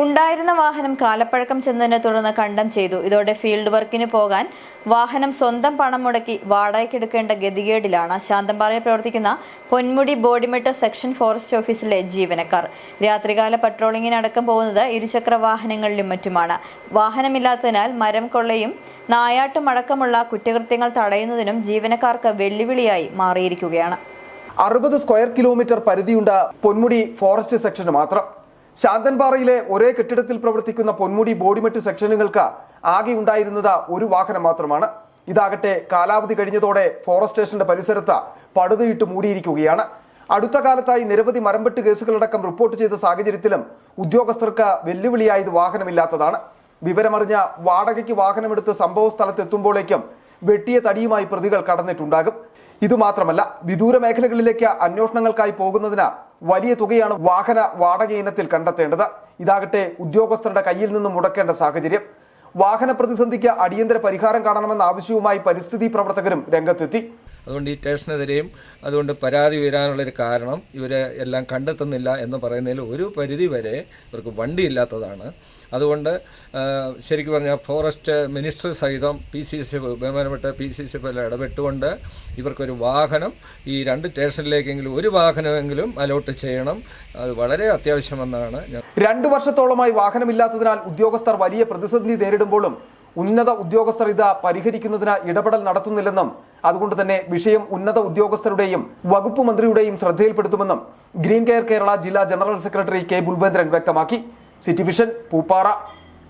ഉണ്ടായിരുന്ന വാഹനം കാലപ്പഴക്കം ചെന്നതിനെ തുടർന്ന് കണ്ടം ചെയ്തു. ഇതോടെ ഫീൽഡ് വർക്കിന് പോകാൻ വാഹനം സ്വന്തം പണം മുടക്കി വാടകയ്ക്കെടുക്കേണ്ട ഗതികേടിലാണ്. ശാന്തമ്പാറയിൽ പ്രവർത്തിക്കുന്ന പൊന്മുടി ബോഡിമെട്ട് സെക്ഷൻ ഫോറസ്റ്റ് ഓഫീസിലെ ജീവനക്കാർ. രാത്രികാല പട്രോളിങ്ങിനടക്കം പോകുന്നത് ഇരുചക്ര വാഹനങ്ങളിലും മറ്റുമാണ്. വാഹനമില്ലാത്തതിനാൽ മരം കൊള്ളയും നായാട്ടും അടക്കമുള്ള കുറ്റകൃത്യങ്ങൾ തടയുന്നതിനും ജീവനക്കാർക്ക് വെല്ലുവിളിയായി മാറിയിരിക്കുകയാണ്. അറുപത് സ്ക്വയർ കിലോമീറ്റർ പരിധിയുണ്ട് പൊന്മുടി ഫോറസ്റ്റ് സെക്ഷന് മാത്രം. ശാന്തൻപാറയിലെ ഒരേ കെട്ടിടത്തിൽ പ്രവർത്തിക്കുന്ന പൊന്മുടി ബോഡിമെട്ട് സെക്ഷനുകൾക്ക് ആകെ ഉണ്ടായിരുന്നത് ഒരു വാഹനം മാത്രമാണ്. ഇതാകട്ടെ കാലാവധി കഴിഞ്ഞതോടെ ഫോറസ്റ്റ് സ്റ്റേഷന്റെ പരിസരത്ത് പടുതയിട്ട് മൂടിയിരിക്കുകയാണ്. അടുത്ത കാലത്തായി നിരവധി മരംപെട്ട് കേസുകളടക്കം റിപ്പോർട്ട് ചെയ്ത സാഹചര്യത്തിലും ഉദ്യോഗസ്ഥർക്ക് വെല്ലുവിളിയായത് വാഹനമില്ലാത്തതാണ്. വിവരമറിഞ്ഞ വാടകയ്ക്ക് വാഹനമെടുത്ത് സംഭവ സ്ഥലത്തെത്തുമ്പോഴേക്കും വെട്ടിയ തടിയുമായി പ്രതികൾ കടന്നിട്ടുണ്ടാകും. ഇതുമാത്രമല്ല വിദൂര മേഖലകളിലേക്ക് അന്വേഷണങ്ങൾക്കായി പോകുന്നതിന് വലിയ തുകയാണ് വാഹന വാടക ഇനത്തിൽ കണ്ടെത്തേണ്ടത്. ഇതാകട്ടെ ഉദ്യോഗസ്ഥരുടെ കയ്യിൽ നിന്നും മുടക്കേണ്ട സാഹചര്യം. വാഹന പ്രതിസന്ധിക്ക് അടിയന്തര പരിഹാരം കാണണമെന്ന ആവശ്യവുമായി പരിസ്ഥിതി പ്രവർത്തകരും രംഗത്തെത്തി. അതുകൊണ്ട് ഈ സ്റ്റേഷനെതിരെയും അതുകൊണ്ട് പരാതി ഉയരാനുള്ളൊരു കാരണം ഇവരെ എല്ലാം കണ്ടെത്തുന്നില്ല എന്ന് പറയുന്നതിൽ ഒരു പരിധി വരെ ഇവർക്ക് വണ്ടിയില്ലാത്തതാണ്. അതുകൊണ്ട് ശരിക്കും പറഞ്ഞാൽ ഫോറസ്റ്റ് മിനിസ്റ്റർ സഹിതം പി സി സി ബഹുമാനപ്പെട്ട പി സി സി എല്ലാം ഇടപെട്ടുകൊണ്ട് ഇവർക്കൊരു വാഹനം ഈ രണ്ട് സ്റ്റേഷനിലേക്കെങ്കിലും ഒരു വാഹനമെങ്കിലും അലോട്ട് ചെയ്യണം. അത് വളരെ അത്യാവശ്യമെന്നാണ് ഞാൻ രണ്ടു വർഷത്തോളമായി വാഹനമില്ലാത്തതിനാൽ ഉദ്യോഗസ്ഥർ വലിയ പ്രതിസന്ധി നേരിടുമ്പോഴും ഉന്നത ഉദ്യോഗസ്ഥർ ഇത് പരിഹരിക്കുന്നതിന് ഇടപെടൽ നടത്തുന്നില്ലെന്നും അതുകൊണ്ട് തന്നെ വിഷയം ഉന്നത ഉദ്യോഗസ്ഥരുടെയും വകുപ്പ് മന്ത്രിയുടെയും ശ്രദ്ധയിൽപ്പെടുത്തുമെന്നും ഗ്രീൻ കെയർ കേരള ജില്ലാ ജനറൽ സെക്രട്ടറി കെ. ബുൽബേന്ദ്രൻ വ്യക്തമാക്കി. City vision Pooppara.